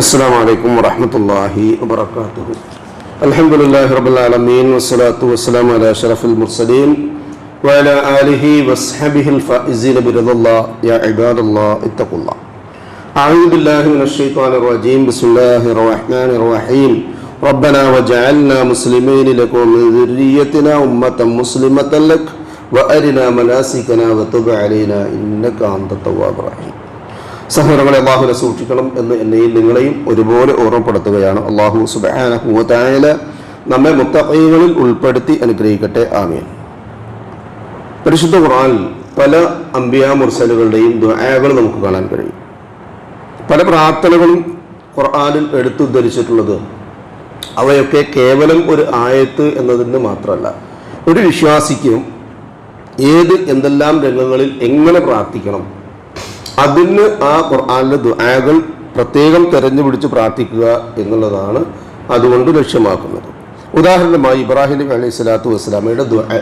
السلام عليكم ورحمة الله وبركاته الحمد لله رب العالمين والصلاة والسلام على أشرف المرسلين وعلى آله وصحبه الفائزين برضا الله يا عباد الله اتقوا الله أعوذ بالله من الشيطان الرجيم بسم الله الرحمن الرحيم ربنا وجعلنا مسلمين لك ومن ذريتنا أمة مسلمة لك وأرنا مناسكنا وتب علينا إنك أنت التواب الرحيم സഹോദരങ്ങളെ അള്ളാഹുനെ സൂക്ഷിക്കണം എന്ന് എന്നെയും നിങ്ങളെയും ഒരുപോലെ ഓർമ്മപ്പെടുത്തുകയാണ്. അള്ളാഹു സുബാനഹുല നമ്മെ മുത്തഖീകളിൽ ഉൾപ്പെടുത്തി അനുഗ്രഹിക്കട്ടെ. ആമീൻ. പരിശുദ്ധ ഖുർആനിൽ പല അമ്പിയാ മുർസലുകളുടെയും ദുആകൾ നമുക്ക് കാണാൻ കഴിയും. പല പ്രാർത്ഥനകളും ഖുർആനിൽ എടുത്തുദ്ധരിച്ചിട്ടുള്ളത് അവയൊക്കെ കേവലം ഒരു ആയത്ത് എന്നതിന് മാത്രമല്ല. ഒരു വിശ്വാസിക്കും ഏത് എന്തെല്ലാം രംഗങ്ങളിൽ എങ്ങനെ പ്രാർത്ഥിക്കണം അതിന് ആ ഖുർആാനിലെ ദുആകൾ പ്രത്യേകം തെരഞ്ഞുപിടിച്ച് പ്രാർത്ഥിക്കുക എന്നുള്ളതാണ് അതുകൊണ്ട് ലക്ഷ്യമാക്കുന്നത്. ഉദാഹരണമായി ഇബ്രാഹിം നബി അലൈഹി സ്വലാത്തു വസ്സലാമയുടെ ദുആ.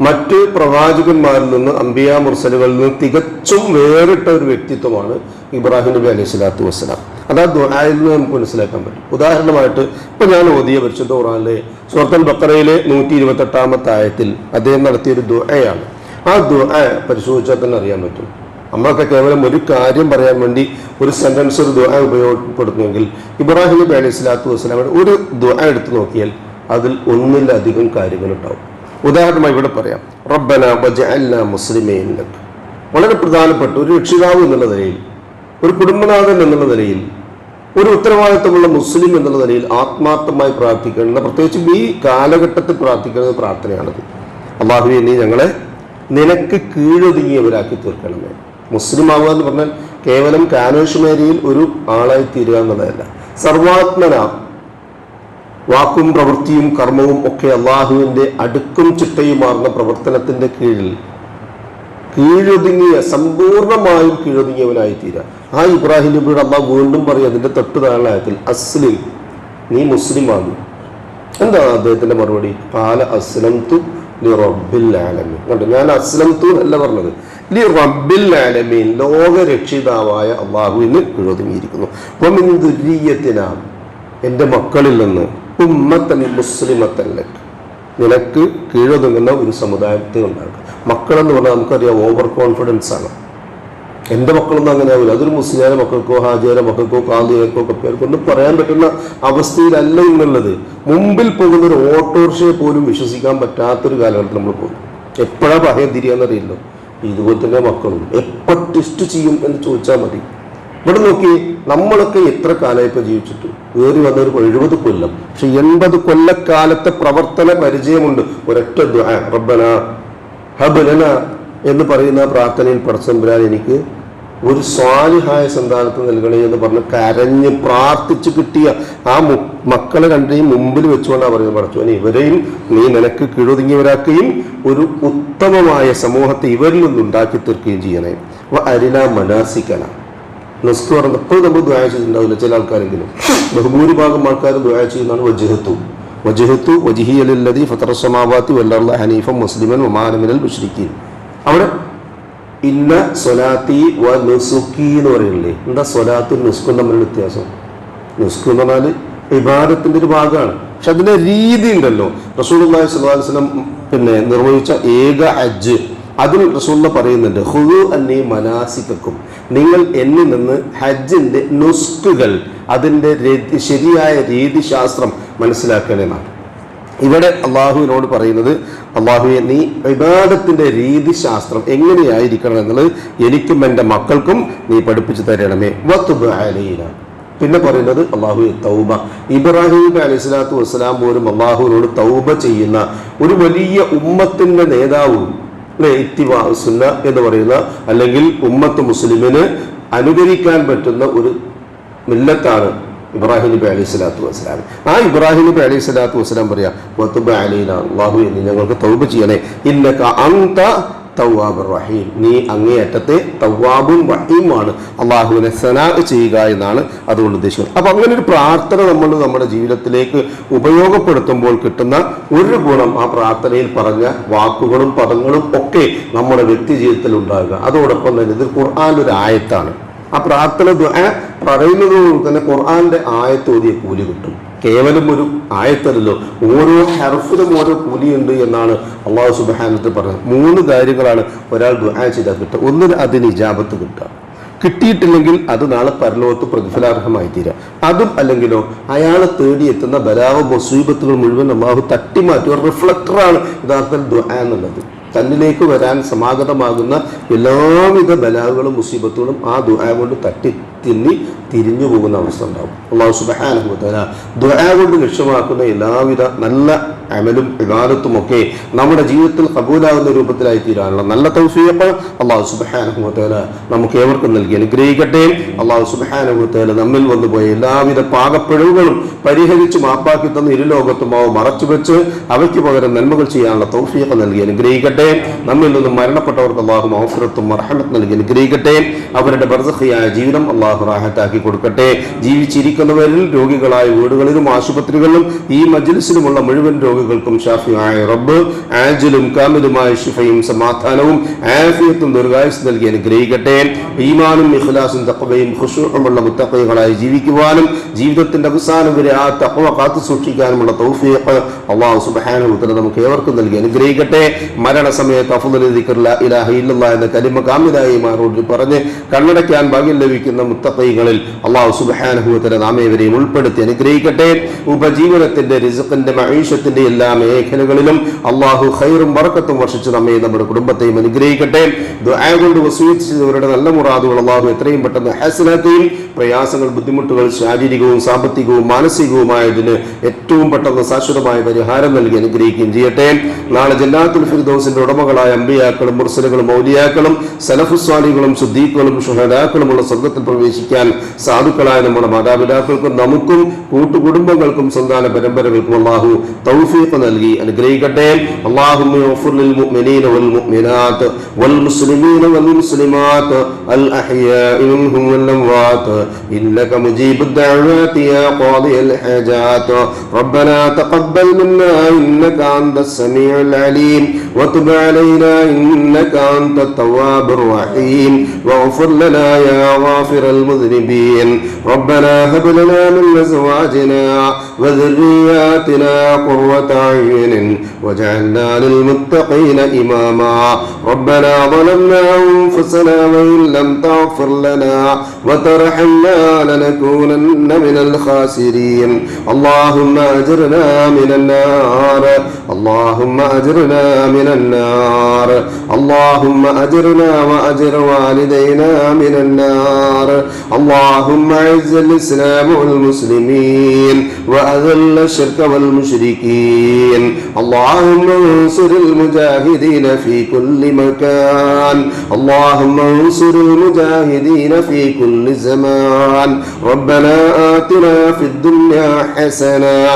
മറ്റ് പ്രവാചകന്മാരിൽ നിന്ന് അംബിയ മുർസലുകളിൽ നിന്ന് തികച്ചും വേറിട്ട ഒരു വ്യക്തിത്വമാണ് ഇബ്രാഹിം നബി അലൈഹി സ്വലാത്തു വസ്സലാം. അത് ആ ദുആയിൽ നിന്ന് നമുക്ക് മനസ്സിലാക്കാൻ പറ്റും. ഉദാഹരണമായിട്ട് ഇപ്പൊ ഞാൻ ഓതിയ പരിശുദ്ധ ഖുറാനിലെ സുഹൃത്തൽ ബക്കറയിലെ നൂറ്റി ഇരുപത്തെട്ടാമത്തെ ആയത്തിൽ അദ്ദേഹം നടത്തിയൊരു ദുആയാണ്. ആ ദുആ പരിശോധിച്ചാൽ തന്നെ അറിയാൻ പറ്റും. നമ്മളൊക്കെ കേവലം ഒരു കാര്യം പറയാൻ വേണ്ടി ഒരു സെന്റൻസ് ഒരു ദുആ ഉപയോഗപ്പെടുത്തുമെങ്കിൽ ഇബ്രാഹിം നബി അലൈഹി സ്വലാത്തു വസ്സലാമയുടെ ഒരു ദുആ എടുത്തു നോക്കിയാൽ അതിൽ ഒന്നിലധികം കാര്യങ്ങൾ ഉണ്ടാവും ഉദാഹരണമായി ഇവിടെ പറയാം റബ്ബന ബജ മുസ്ലിമീൻ ലക്. വളരെ പ്രധാനപ്പെട്ട ഒരു രക്ഷിതാവ് എന്നുള്ള നിലയിൽ ഒരു കുടുംബനാഥൻ എന്നുള്ള നിലയിൽ ഒരു ഉത്തരവാദിത്തമുള്ള മുസ്ലിം എന്നുള്ള നിലയിൽ ആത്മാർത്ഥമായി പ്രാർത്ഥിക്കേണ്ട പ്രത്യേകിച്ചും ഈ കാലഘട്ടത്തിൽ പ്രാർത്ഥിക്കുന്ന പ്രാർത്ഥനയാണത്. അള്ളാഹുവെ നീ ഞങ്ങളെ നിനക്ക് കീഴൊതുങ്ങിയവരാക്കി തീർക്കണമേ. മുസ്ലിം ആവുക എന്ന് പറഞ്ഞാൽ കേവലം കാനോഷ് ഒരു ആളായി തീരുക എന്നുള്ളതല്ല. സർവാത്മന. വാക്കും പ്രവൃത്തിയും കർമ്മവും ഒക്കെ അള്ളാഹുവിന്റെ അടുക്കും ചിട്ടയുമാർന്ന പ്രവർത്തനത്തിന്റെ കീഴിൽ കീഴൊതുങ്ങിയ സമ്പൂർണമായും കീഴൊതുങ്ങിയവനായി തീരുക ആ ഇബ്രാഹിം നബിയുടെ അള്ളാഹ് വീണ്ടും പറയും അതിന്റെ തൊട്ട് താഴത്തിൽ അസ്ലിം നീ മുസ്ലിമാണ് എന്താണ് അദ്ദേഹത്തിന്റെ മറുപടി? പാല അസ്ലം തു റബ്ബിൽ കണ്ടോ? ഞാൻ അസ്ലം തു അല്ല പറഞ്ഞത്. ആലമീൻ ലോക രക്ഷിതാവായ അള്ളാഹുവിന് എഴുതുങ്ങിയിരിക്കുന്നു. അപ്പം ദുരീയത്തിനാ എന്റെ മക്കളിൽ നിന്ന് ഉമ്മത്തൻ മുസ്ലിമത്തൻ ലക്ക്. നിനക്ക് കീഴൊതുങ്ങുന്ന ഒരു സമുദായത്തെ ഉണ്ടാക്കുക. മക്കളെന്ന് പറഞ്ഞാൽ നമുക്കറിയാം ഓവർ കോൺഫിഡൻസ് ആണ്. എന്റെ മക്കളൊന്നും അങ്ങനെ ആവില്ല അതൊരു മുസ്ലിയാരെ മക്കൾക്കോ ഹാജിയാരെ മക്കൾക്കോ കാന്തികൾക്കോ ഒക്കെ ഒന്നും പറയാൻ പറ്റുന്ന അവസ്ഥയിലല്ല ഇന്നുള്ളത്. മുമ്പിൽ പോകുന്ന ഒരു ഓട്ടോറിക്ഷയെ പോലും വിശ്വസിക്കാൻ പറ്റാത്തൊരു കാലഘട്ടത്തിൽ നമ്മൾ പോകും എപ്പോഴാണ് പറയാൻ തിരിയാന്നറിയില്ലോ ഇതുപോലെ മക്കളും എപ്പോൾ ടെസ്റ്റ് ചെയ്യും എന്ന് ചോദിച്ചാൽ മതി. ഇവിടെ നോക്കി നമ്മളൊക്കെ എത്ര കാലമായി ഇപ്പൊ ജീവിച്ചിട്ട്? കയറി വന്ന ഒരു എഴുപത് കൊല്ലം. പക്ഷെ എൺപത് കൊല്ലക്കാലത്തെ പ്രവർത്തന പരിചയമുണ്ട്. ഒരൊറ്റ റബ്ബന ഹബലന എന്ന് പറയുന്ന പ്രാർത്ഥനയിൽ പടച്ചമ്പുരാൻ എനിക്ക് ഒരു സ്വാലിഹായ സന്താനത്ത് നൽകണേ എന്ന് പറഞ്ഞ് കരഞ്ഞ് പ്രാർത്ഥിച്ച് കിട്ടിയ ആ മക്കളെ രണ്ടിനെയും മുമ്പിൽ വെച്ചുകൊണ്ടാണ് പറയുന്നത് പഠിച്ചു ഇവരെയും നീ നിനക്ക് കീഴൊതുങ്ങിയവരാക്കുകയും ഒരു ഉത്തമമായ സമൂഹത്തെ ഇവരിൽ നിന്നുണ്ടാക്കി തീർക്കുകയും ചെയ്യണേ. അപ്പൊ അരിന മനാസിക്കന നെസ്ക് എപ്പോഴും നമ്മൾ ദ്വായ ചെയ്തിട്ടുണ്ടാവില്ല ചില ആൾക്കാരെങ്കിലും. ബഹുഭൂരിഭാഗം ആൾക്കാരും ദ്വായ ചെയ്യുന്നതാണ് വജഹത്തു. വജഹത്തു വജിഹിയലല്ലതി ഫത്തറസമാവാത്തി വല്ലർല ഹനീഫം മുസ്ലിമൻ ഒമാനമിനൽ മുഷ്രിഖീൻ അവിടെ ഇന്ന സ്വലാത്തി വ നുസുക്കി എന്ന് പറയുന്നില്ലേ? എന്താ സ്വലാത്തും നുസ്കും തമ്മിലുള്ള വ്യത്യാസം? നുസ്കു എന്ന് പറഞ്ഞാൽ ഇബാദത്തിന്റെ ഒരു ഭാഗമാണ്. പക്ഷെ അതിന്റെ രീതി ഉണ്ടല്ലോ. റസൂൽ വസ്ലം പിന്നെ നിർവഹിച്ച ഏക അജ് അതിൽ റസൂൽ പറയുന്നുണ്ട് ഹുദു അന്നീ മനാസിക്കും നിങ്ങൾ എന്നിൽ നിന്ന് ഹജ്ജിന്റെ നുസ്കുകൾ അതിന്റെ രതി- ശരിയായ രീതിശാസ്ത്രം മനസ്സിലാക്കണമെന്നാണ് ഇവിടെ അള്ളാഹുവിനോട് പറയുന്നത് അള്ളാഹുവെ നീ വിവാദത്തിന്റെ രീതിശാസ്ത്രം എങ്ങനെയായിരിക്കണം എന്നുള്ളത് എനിക്കും എന്റെ മക്കൾക്കും നീ പഠിപ്പിച്ചു തരണമേ. വത്തുബ് അലൈന. പിന്നെ പറയുന്നത് അള്ളാഹു തൗബ. ഇബ്രാഹിം അലൈഹി സ്വലാത്തു വസ്സലാം പോലും അള്ളാഹുവിനോട് തൗബ ചെയ്യുന്ന ഒരു വലിയ ഉമ്മത്തിന്റെ നേതാവും സുന്ന എന്ന് പറയുന്ന അല്ലെങ്കിൽ ഉമ്മത്ത് മുസ്ലിമിന് അനുകരിക്കാൻ പറ്റുന്ന ഒരു മില്ലത്താണ് ഇബ്രാഹിം നബി അലൈഹി സ്വലാത്തു വസ്സലാം. ആ ഇബ്രാഹിം നബി അലൈഹി സ്വലാത്തു വസ്സലാം പറയാ വത്തുബ അലൈന അള്ളാഹു നീ ഞങ്ങൾക്ക് തൗബ ചെയ്യണേ. ഇന്നക അന്ത തവ്വാബ് റഹീം. നീ അങ്ങേയറ്റത്തെ തവ്വാബും റഹീമാണ് അള്ളാഹുവിനെ സനാ ചെയ്യുക എന്നാണ് അതുകൊണ്ട് ഉദ്ദേശിക്കുന്നത്. അപ്പം അങ്ങനെ ഒരു പ്രാർത്ഥന നമ്മൾ നമ്മുടെ ജീവിതത്തിലേക്ക് ഉപയോഗപ്പെടുത്തുമ്പോൾ കിട്ടുന്ന ഒരു ഗുണം ആ പ്രാർത്ഥനയിൽ പറഞ്ഞ വാക്കുകളും പദങ്ങളും ഒക്കെ നമ്മുടെ വ്യക്തി ജീവിതത്തിൽ ഉണ്ടാകുക. അതോടൊപ്പം തന്നെ ഇത് ഖുർആാൻ ഒരു ആയത്താണ്. ആ പ്രാർത്ഥന ദുആ പറയുന്നതോട് തന്നെ ഖുർആാന്റെ ആയത്തോതിയ കൂലി കിട്ടും. കേവലം ഒരു ആയത്തല്ലോ ഓരോ ഹർഫിലും ഓരോ കൂലിയുണ്ട് എന്നാണ് അള്ളാഹു സുബാനത്ത് പറഞ്ഞത്. മൂന്ന് കാര്യങ്ങളാണ് ഒരാൾ ദുആ ചെയ്താൽ കിട്ടുക. ഒന്നിന് അതിന് ഇജാബത്ത് കിട്ടുക. കിട്ടിയിട്ടില്ലെങ്കിൽ അത് നാളെ പരലോകത്ത് പ്രതിഫലാർഹമായി തീരാം അതും അല്ലെങ്കിലോ അയാളെ തേടിയെത്തുന്ന ബലാവ മുസീബത്തുകൾ മുഴുവൻ അള്ളാഹു തട്ടിമാറ്റി ഒരു റിഫ്ലക്ടറാണ് യഥാർത്ഥത്തിൽ ദുആ എന്നുള്ളത്. തന്നിലേക്ക് വരാൻ സമാഗതമാകുന്ന എല്ലാവിധ ബലാവുകളും മുസീബത്തുകളും ആ ദുഹായ കൊണ്ട് തട്ടി. തിന്നി തിരിഞ്ഞു പോകുന്ന അവസ്ഥ ഉണ്ടാവും. അള്ളാഹു സുബാനുഭവത്തിന് ദുരാ കൊണ്ട് ലക്ഷ്യമാക്കുന്ന എല്ലാവിധ നല്ല അമലും വിവാദത്തുമൊക്കെ നമ്മുടെ ജീവിതത്തിൽ കബൂലാകുന്ന രൂപത്തിലായി തീരാനുള്ള നല്ല തൗഫീഖ് അള്ളാഹു സുബഹാനുഭവത്തല നമുക്ക് ഏവർക്കും നൽകി. അനുഗ്രഹിക്കട്ടെ. അള്ളാഹു സുബഹാനുഭവത്തല നമ്മിൽ വന്നുപോയ എല്ലാവിധ പാകപ്പിഴവുകളും പരിഹരിച്ച് മാപ്പാക്കി തന്ന ഇരുലോകത്തും അവ മറച്ചു വെച്ച് അവയ്ക്ക് പകരം നന്മകൾ ചെയ്യാനുള്ള തൗഫീഖ് നൽകി. അനുഗ്രഹിക്കട്ടെ. നമ്മിൽ നിന്നും മരണപ്പെട്ടവർക്ക് അള്ളാഹു മഹഫുറത്തും മർഹമത്ത് നൽകി. അനുഗ്രഹിക്കട്ടെ. അവരുടെ ബർസഖിയായ ജീവിതം അള്ളാഹു റാഹത്താക്കി കൊടുക്കട്ടെ. ജീവിച്ചിരിക്കുന്നവരിൽ രോഗികളായ വീടുകളിലും ആശുപത്രികളിലും ഈ മജ്ലിസിലുമുള്ള മുഴുവൻ രോഗികൾക്കും ഷാഫിയായ റബ്ബ് ആജിലും കാമിലുമായ ഷിഫയും സമാധാനവും ആഫിയത്തും ദീർഘായുസ് നൽകി അനുഗ്രഹിക്കട്ടെ. ഈമാനും ഇഖ്ലാസും തക്കവയും ഖുശൂഉമുള്ള മുത്തക്കൈകളായി ജീവിക്കുവാനും ജീവിതത്തിന്റെ അവസാനം വരെ ആ തക്കവ കാത്തു സൂക്ഷിക്കാനുമുള്ള തൗഫീഖ് അള്ളാഹു തആല നമുക്ക് ഏവർക്കും നൽകി അനുഗ്രഹിക്കട്ടെ. മരണസമയത്ത് അഫ്ദൽ ദിക്ർ ലാ ഇലാഹ ഇല്ലല്ലാഹ് എന്ന കലിമ കാമിതായി മാറോട് പറഞ്ഞ് കണ്ണടയ്ക്കാൻ ഭാഗ്യം ലഭിക്കുന്ന മുത്തഖികളിൽ അള്ളാഹു സുബ്ഹാനഹു വ തആല നാം ഏവരെയും ഉൾപ്പെടുത്തി അനുഗ്രഹിക്കട്ടെ. ഉപജീവനത്തിന്റെ റിസ്ഖിന്റെ മഹീഷത്തിന്റെ എല്ലാ മേഖലകളിലും അള്ളാഹു ഖൈറും വറക്കത്തും വർഷിച്ച് നമ്മെ നമ്മുടെ കുടുംബത്തെയും അനുഗ്രഹിക്കട്ടെ. ദുആ കൊണ്ട് വസൂയിച്ചവരുടെ നല്ല മുറാദുകൾ അള്ളാഹു എത്രയും പെട്ടെന്ന് ഹസനാക്കുകയും പ്രയാസങ്ങൾ ബുദ്ധിമുട്ടുകൾ ശാരീരികവും സാമ്പത്തികവും മാനസികവുമായതിന് ഏറ്റവും പെട്ടെന്ന് ശാശ്വതമായ പരിഹാരം നൽകി അനുഗ്രഹിക്കുകയും ചെയ്യട്ടെ നാളെ ജന്നാത്തുൽ ഫിർദൗസിന്റെ ഉടമകളായ അമ്പിയാക്കളും മുർസലുകളും മൗലിയാക്കളും സലഫുസ്വാലികളും സുദ്ദീഖുകളും ഷുഹദാക്കളുമുള്ള സ്വർഗത്തിൽ പ്രവേശിക്കാൻ സാധുക്കളായ നമ്മുടെ മാതാപിതാക്കൾക്കും നമുക്കും കൂട്ടുകുടുംബങ്ങൾക്കും സന്താന പരമ്പരകൾക്കും അള്ളാഹു തൗഫീഖ് നൽകി അനുഗ്രഹിക്കട്ടെ اللهم اغفر للمؤمنين والمؤمنات والمسلمين والمسلمات الأحياء منهم والأموات إنك مجيب الدعوات يا قاضي الحاجات ربنا تقبل منا إنك أنت السميع العليم وتب علينا إنك أنت التواب الرحيم واغفر لنا يا غافر المذنبين ربنا هب لنا من أزواجنا وذرياتنا قرة أعين واجعلنا للمتقين إماما ربنا ظلمنا أنفسنا وإن لم تغفر لنا وترحمنا لنكونن من الخاسرين اللهم أجرنا من النار. اللهم أجرنا من النار. اللهم أجرنا وأجر والدينا من النار. اللهم أعز الإسلام والمسلمين وأذل الشرك والمشركين. اللهم انصر المجاهدين في كل مكان. اللهم انصر المجاهدين في كل زمان. ربنا آتنا في الدنيا حسنة